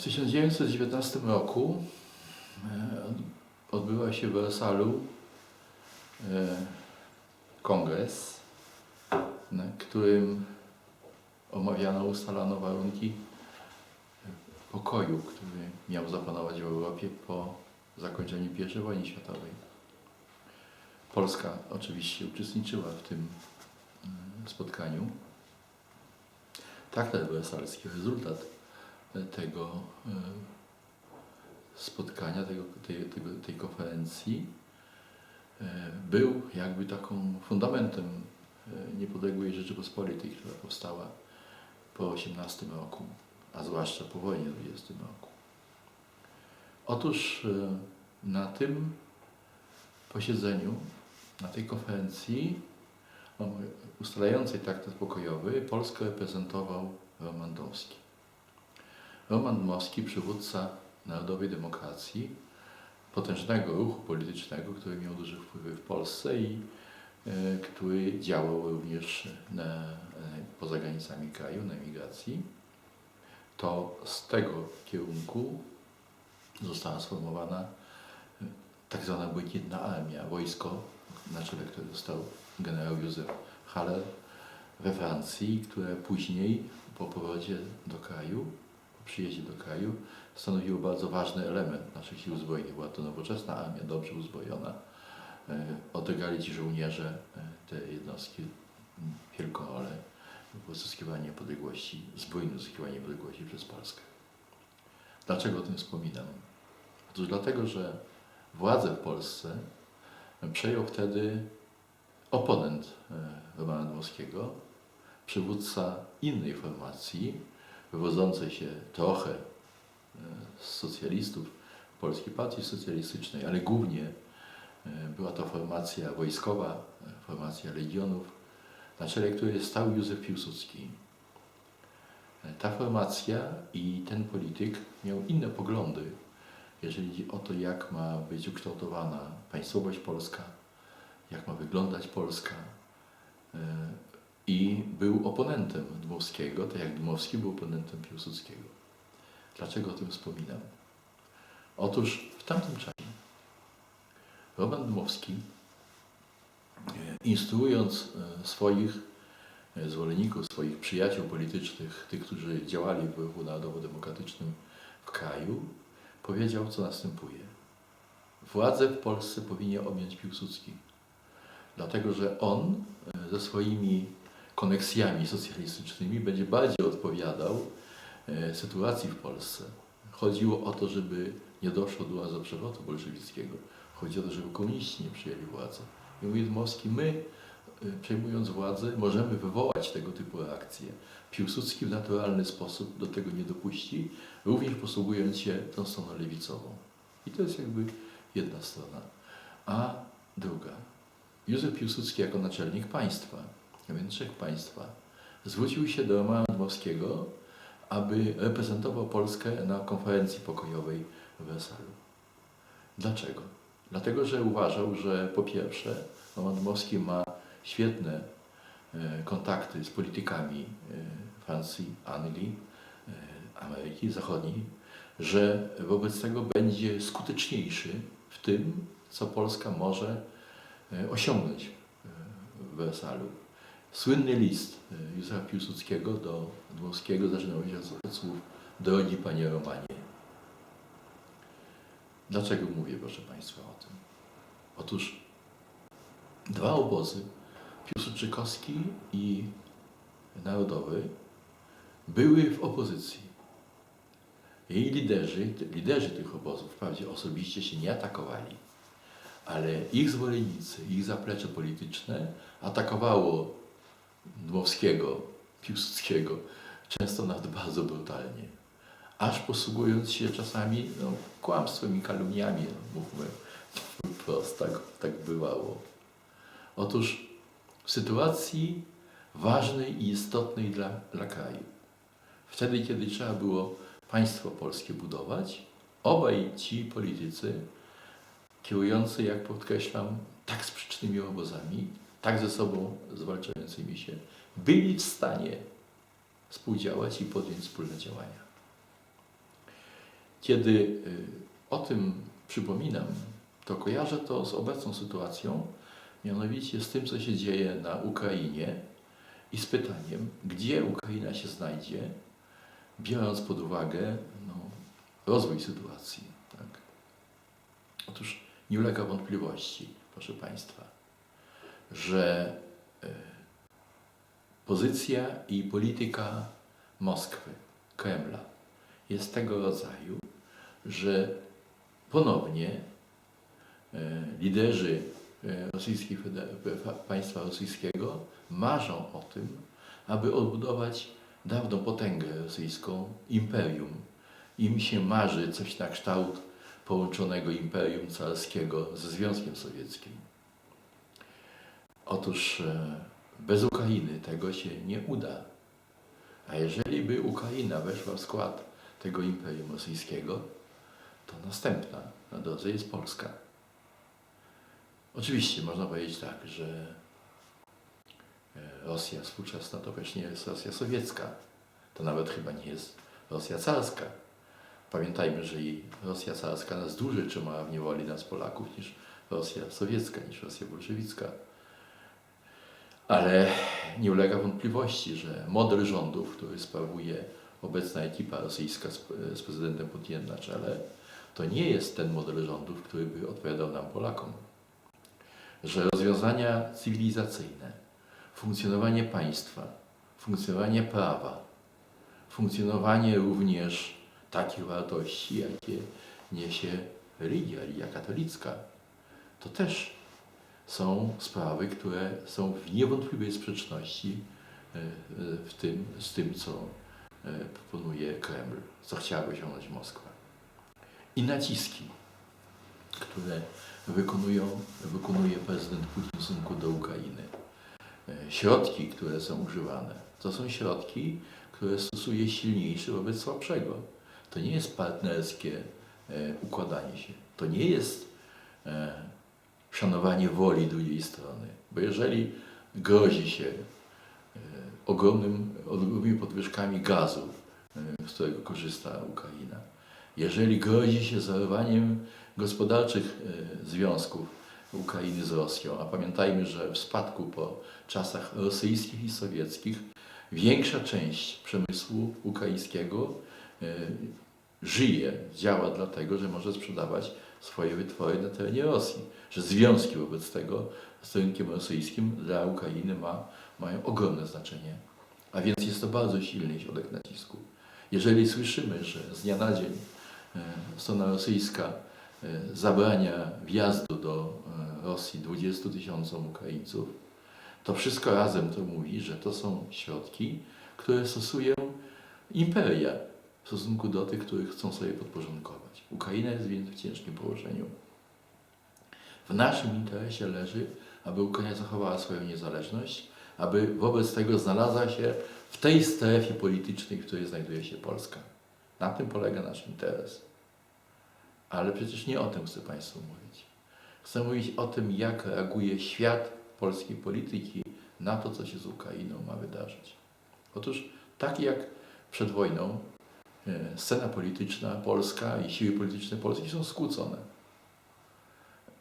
W 1919 roku e, odbyła się w Wersalu e, kongres, na którym omawiano, ustalano warunki pokoju, który miał zapanować w Europie po zakończeniu I wojny światowej. Polska oczywiście uczestniczyła w tym mm, spotkaniu. Traktat wersalski, rezultat tego e, spotkania, tego, tej, tego, tej konferencji e, był jakby taką fundamentem e, niepodległej Rzeczypospolitej, która powstała po 18 roku, a zwłaszcza po wojnie w 20 roku. Otóż na tym posiedzeniu, na tej konferencji ustalającej traktat pokojowy Polskę reprezentował Roman Dmowski. Roman Dmowski, przywódca narodowej demokracji, potężnego ruchu politycznego, który miał duży wpływ w Polsce i e, który działał również na, e, poza granicami kraju, na emigracji, to z tego kierunku została sformowana e, tak zwana Błękitna Armia, wojsko, na czele którego stał generał Józef Haller we Francji, które później po powrocie do kraju, przyjeździe do kraju, stanowiło bardzo ważny element naszych sił zbrojnych. Była to nowoczesna armia, dobrze uzbrojona. E, Odegrali ci żołnierze e, te jednostki wielką rolę w uzyskiwaniu niepodległości, zbrojnym uzyskiwaniu niepodległości przez Polskę. Dlaczego o tym wspominam? Otóż dlatego, że władzę w Polsce przejął wtedy oponent e, Romana Dmowskiego, przywódca innej formacji, wywodzącej się trochę e, z socjalistów Polskiej Partii Socjalistycznej, ale głównie e, była to formacja wojskowa, e, formacja legionów, na czele której stał Józef Piłsudski. Ta formacja i ten polityk miał inne poglądy, jeżeli chodzi o to, jak ma być ukształtowana państwowość polska, jak ma wyglądać Polska. I był oponentem Dmowskiego, tak jak Dmowski był oponentem Piłsudskiego. Dlaczego o tym wspominam? Otóż w tamtym czasie Roman Dmowski, e, instruując e, swoich e, zwolenników, swoich przyjaciół politycznych, tych, którzy działali w ruchu narodowo-demokratycznym w kraju, powiedział, co następuje. Władzę w Polsce powinien objąć Piłsudski, dlatego że on ze swoimi koneksjami socjalistycznymi będzie bardziej odpowiadał e, sytuacji w Polsce. Chodziło o to, żeby nie doszło do łazo-przewrotu bolszewickiego. Chodzi o to, żeby komuniści nie przyjęli władzy. I mówi Dmowski, my e, przejmując władzę możemy wywołać tego typu reakcje. Piłsudski w naturalny sposób do tego nie dopuści, również posługując się tą stroną lewicową. I to jest jakby jedna strona. A druga. Józef Piłsudski jako naczelnik państwa, trzech państwa, zwrócił się do Romana Dmowskiego, aby reprezentował Polskę na konferencji pokojowej w Wersalu. Dlaczego? Dlatego, że uważał, że po pierwsze Roman Dmowski ma świetne e, kontakty z politykami e, Francji, Anglii, e, Ameryki Zachodniej, że wobec tego będzie skuteczniejszy w tym, co Polska może osiągnąć w Wersalu. Słynny list e, Józefa Piłsudskiego do Dmowskiego zaczynał się od- słów Drogi Panie Romanie. Dlaczego mówię, proszę Państwa, o tym? Otóż dwa obozy, Piłsudczykowski i Narodowy, były w opozycji. Jej liderzy, liderzy tych obozów wprawdzie osobiście się nie atakowali, ale ich zwolennicy, ich zaplecze polityczne atakowało Dmowskiego, Piłsudskiego, często nawet bardzo brutalnie. Aż posługując się czasami no, kłamstwem i kalumniami, no, mówmy wprost, tak, tak bywało. Otóż w sytuacji ważnej i istotnej dla, dla kraju, wtedy, kiedy trzeba było państwo polskie budować, obaj ci politycy, kierujący, jak podkreślam, tak sprzecznymi obozami, tak ze sobą zwalczającymi się, byli w stanie współdziałać i podjąć wspólne działania. Kiedy y, o tym przypominam, to kojarzę to z obecną sytuacją, mianowicie z tym, co się dzieje na Ukrainie i z pytaniem, gdzie Ukraina się znajdzie, biorąc pod uwagę no, rozwój sytuacji. Tak? Otóż nie ulega wątpliwości, proszę Państwa, że e, pozycja i polityka Moskwy, Kremla jest tego rodzaju, że ponownie e, liderzy e, państwa rosyjskiego marzą o tym, aby odbudować dawną potęgę rosyjską, imperium. Im się marzy coś na kształt połączonego imperium carskiego ze Związkiem Sowieckim. Otóż e, bez Ukrainy tego się nie uda. A jeżeli by Ukraina weszła w skład tego imperium rosyjskiego, to następna na drodze jest Polska. Oczywiście można powiedzieć tak, że e, Rosja współczesna to też nie jest Rosja sowiecka. To nawet chyba nie jest Rosja carska. Pamiętajmy, że i Rosja carska nas dłużej trzymała w niewoli nas Polaków niż Rosja sowiecka, niż Rosja bolszewicka. Ale nie ulega wątpliwości, że model rządów, który sprawuje obecna ekipa rosyjska z, prezydentem Putinem na czele, to nie jest ten model rządów, który by odpowiadał nam Polakom. Że rozwiązania cywilizacyjne, funkcjonowanie państwa, funkcjonowanie prawa, funkcjonowanie również takich wartości, jakie niesie religia, religia katolicka, to też są sprawy, które są w niewątpliwej sprzeczności e, e, w tym, z tym, co e, proponuje Kreml, co chciałaby osiągnąć Moskwa. I naciski, które wykonują, wykonuje prezydent Putin w stosunku do Ukrainy. Środki, które są używane, to są środki, które stosuje silniejszy wobec słabszego. To nie jest partnerskie układanie się. To nie jest szanowanie woli drugiej strony. Bo jeżeli grozi się e, ogromnym, ogromnymi podwyżkami gazu, e, z którego korzysta Ukraina, jeżeli grozi się zerwaniem gospodarczych e, związków Ukrainy z Rosją, a pamiętajmy, że w spadku po czasach rosyjskich i sowieckich większa część przemysłu ukraińskiego żyje, działa dlatego, że może sprzedawać swoje wytwory na terenie Rosji, że związki wobec tego z rynkiem rosyjskim dla Ukrainy ma, mają ogromne znaczenie. A więc jest to bardzo silny środek nacisku. Jeżeli słyszymy, że z dnia na dzień e, strona rosyjska e, zabrania wjazdu do e, Rosji 20 tysiącom Ukraińców, to wszystko razem to mówi, że to są środki, które stosują imperia w stosunku do tych, których chcą sobie podporządkować. Ukraina jest więc w ciężkim położeniu. W naszym interesie leży, aby Ukraina zachowała swoją niezależność, aby wobec tego znalazła się w tej strefie politycznej, w której znajduje się Polska. Na tym polega nasz interes. Ale przecież nie o tym chcę Państwu mówić. Chcę mówić o tym, jak reaguje świat polskiej polityki na to, co się z Ukrainą ma wydarzyć. Otóż tak jak przed wojną scena polityczna polska i siły polityczne Polski są skłócone.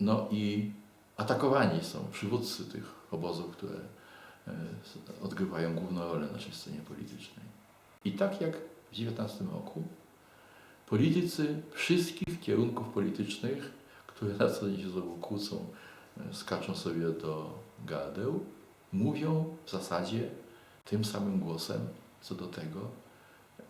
No i atakowani są przywódcy tych obozów, które e, odgrywają główną rolę w naszej scenie politycznej. I tak jak w 19 roku, politycy wszystkich kierunków politycznych, które na co dzień się ze kłócą, e, skaczą sobie do gardeł, mówią w zasadzie tym samym głosem co do tego,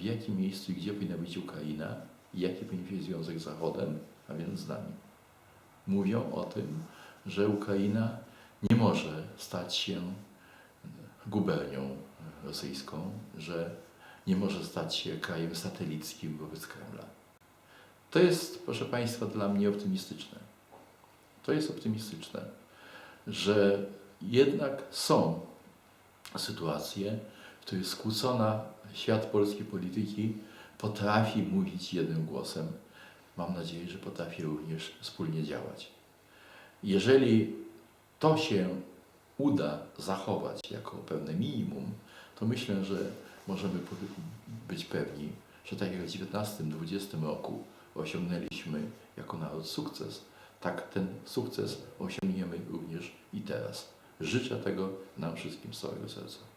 w jakim miejscu i gdzie powinna być Ukraina i jaki powinien być związek z Zachodem, a więc z nami. Mówią o tym, że Ukraina nie może stać się gubernią rosyjską, że nie może stać się krajem satelickim wobec Kremla. To jest, proszę Państwa, dla mnie optymistyczne. To jest optymistyczne, że jednak są sytuacje, w których skłócona świat polskiej polityki potrafi mówić jednym głosem. Mam nadzieję, że potrafi również wspólnie działać. Jeżeli to się uda zachować jako pewne minimum, to myślę, że możemy być pewni, że tak jak w XIX-XX roku osiągnęliśmy jako naród sukces, tak ten sukces osiągniemy również i teraz. Życzę tego nam wszystkim z całego serca.